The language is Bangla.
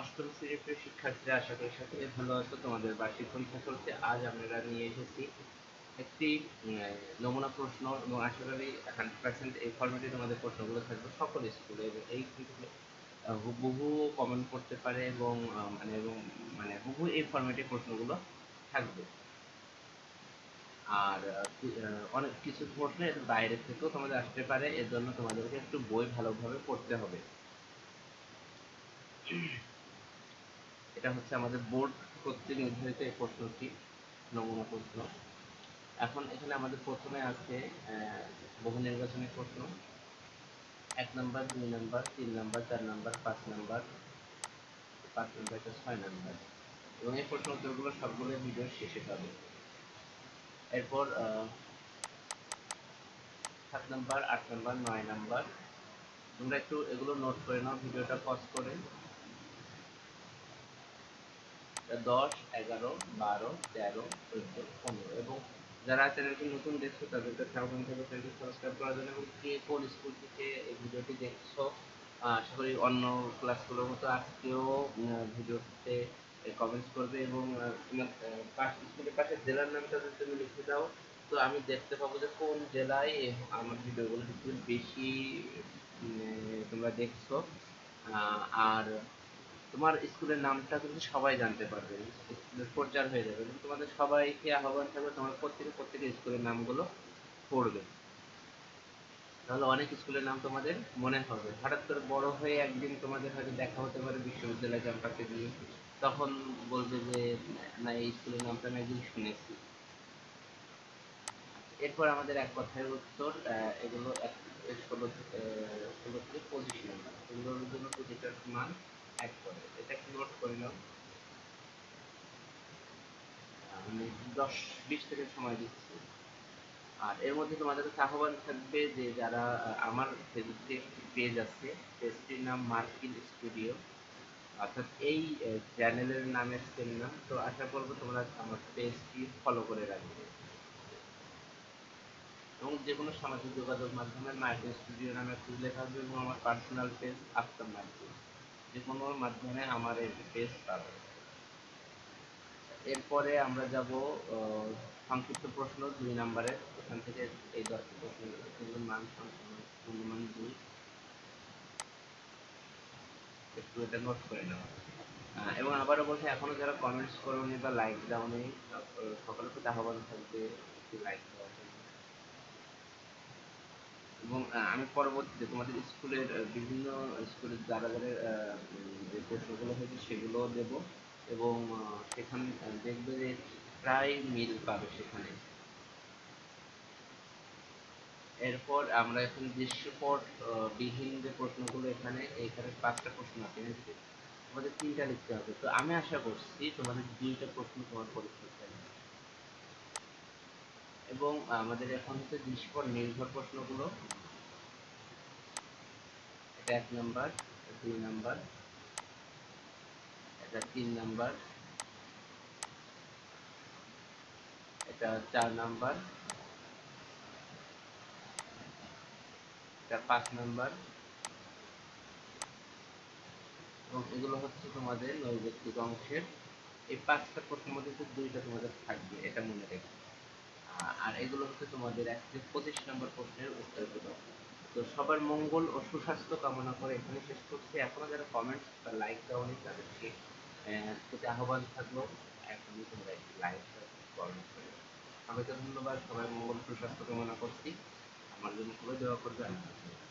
অষ্টম শ্রেণির শিক্ষার্থীরা আশা করি সকলে ভালো আছো, তোমাদের বার্ষিক পরীক্ষা চলছে। আজ আমরা নিয়ে এসেছি একটি নমুনা প্রশ্ন এবং আশা করি হান্ড্রেড পার্সেন্ট এই ফর্মেটে তোমাদের প্রশ্নগুলো থাকবে সকল স্কুলে এবং এই হুবহু কমেন্ট করতে পারে এবং মানে এবং মানে হুবহু এই ফর্মেটে প্রশ্নগুলো থাকবে। আর অনেক কিছু প্রশ্ন এর বাইরে থেকেও তোমাদের আসতে পারে এর জন্য তোমাদেরকে একটু বই ভালোভাবে পড়তে হবে। এটা হচ্ছে আমাদের বোর্ড কর্তৃক নির্ধারিত এই প্রশ্নটি, নমুনা প্রশ্ন। এখন এখানে আমাদের প্রথমে আছে বহু নির্বাচনী প্রশ্ন। এক নাম্বার, দুই নাম্বার, তিন নাম্বার, চার নাম্বার, পাঁচ নাম্বার পাঁচ নাম্বার, এটা ছয় নাম্বার। এবং এই প্রশ্ন উত্তরগুলো সবগুলো ভিডিওর শেষে পাবে। এরপর সাত নাম্বার, আট নাম্বার, নয় নাম্বার। তোমরা একটু এগুলো নোট করে নাও, ভিডিওটা পজ করে। দশ, এগারো, বারো, তেরো, চোদ্দ, পনেরো এবং যারা চ্যানেলটি নতুন দেখছ তাদেরকে আহ্বান থাকবে চ্যানেলটি সাবস্ক্রাইব করার জন্য এবং কে কোন স্কুল থেকে এই ভিডিওটি দেখছ আশা করি অন্য ক্লাসগুলোর মতো আজকেও ভিডিওতে কমেন্টস করবে এবং তোমার স্কুলের পাশে জেলার নামটা যদি তুমি লিখে দাও, তো আমি দেখতে পাবো যে কোন জেলায় আমার ভিডিওগুলো বেশি তোমরা দেখছ। আর তোমার স্কুলের নামটা কিন্তু সবাই জানতে পারবে, স্কুলের প্রচার হয়ে যাবে। এবং তোমাদের সবাইকে আহ্বান থাকবে তোমার প্রত্যেকে প্রত্যেকে স্কুলের নামগুলো পড়বে। তাহলে অনেক স্কুলের নাম তোমাদের মনে হবে। হঠাৎ করে বড় হয়ে একদিন তোমাদের হয়তো দেখা হতে পারে বিশ্ববিদ্যালয় ক্যাম্পাসে গিয়ে। তখন বলবে যে, না, এই স্কুলের নামটা আমি একদিন শুনেছি। এরপর আমাদের এক কথায় উত্তর এগুলো ষোলো ষোলো থেকে পঁচিশ এগুলোর জন্য প্রতিটার মান এক করে। এটা একটু নোট করে নাও। আমি দশ, বিশ সেকেন্ড সময় দিচ্ছি। আর এর মধ্যে তোমাদের কাছে আহ্বান থাকবে যে যারা আমার ফেসবুকে একটি পেজ আছে পেজটির নাম মার্কিন স্টুডিও। অর্থাৎ এই চ্যানেলের নামের সেম নাম। তো আশা করব তোমরা আমার পেজটি ফলো করে রাখবে। এবং যে কোনো সামাজিক যোগাযোগ মাধ্যমে মার্কিন স্টুডিও নামে খুঁজলে থাকবে এবং আমার পার্সোনাল পেজ আফতার মার্কিন যে কোনো মাধ্যমে আমার এই পেজ পাবে। এরপরে আমরা যাব সংক্ষিপ্ত প্রশ্ন দুই নম্বরে। এখান থেকে এই দশটি প্রশ্ন এগুলোর মান পূর্ণমান দুই। একটু এটা নোট করে নেওয়া এবং আবারও বলছি, এখনও যারা কমেন্টস করোনি বা লাইক দাওনি সকলের প্রতি আহ্বান থাকবে, একটু লাইক জন্য এবং আমি পরবর্তীতে তোমাদের স্কুলের বিভিন্ন স্কুলের যারা যারা যে প্রশ্নগুলো হয়েছে সেগুলোও দেব এবং সেখানে দেখবে যে প্রায় মিল পাবে সেখানে এরপর আমরা এখন দৃশ্যপট বিহীন যে প্রশ্নগুলো এখানে এখানে পাঁচটা প্রশ্ন আছে তোমাদের তিনটা লিখতে হবে তো আমি আশা করছি তোমাদের দুইটা প্রশ্ন তোমার পরীক্ষাতে আসবে। এবং আমাদের এখন হচ্ছে দৃশ্যপট নির্ভর প্রশ্নগুলো। এটা এক নাম্বার দুই নাম্বার, এটা তিন নাম্বার, এটা চার নাম্বার, এটা পাঁচ নাম্বার। এবং এগুলো হচ্ছে তোমাদের নৈর্ব্যক্তিক অংশের। এই পাঁচটা প্রশ্নের মধ্যে দুইটা তোমাদের থাকবে, এটা মনে রেখো। আর এগুলো হচ্ছে তোমাদের এক থেকে পঁচিশ নম্বর প্রশ্নের উত্তরগুলো তো সবার মঙ্গল ও সুস্বাস্থ্য কামনা করে এখানে শেষ করছি। এখনও যারা কমেন্টস বা লাইক দেওয়ানি তাদেরকে আহ, প্রতি আহ্বান থাকল। এখনই তোমরা একটি লাইক কমেন্ট করে। সবাইকে ধন্যবাদ। সবাই মঙ্গল সুস্বাস্থ্য কামনা করছি। আমার জন্য সবাই দেওয়া করবে হাফেজ।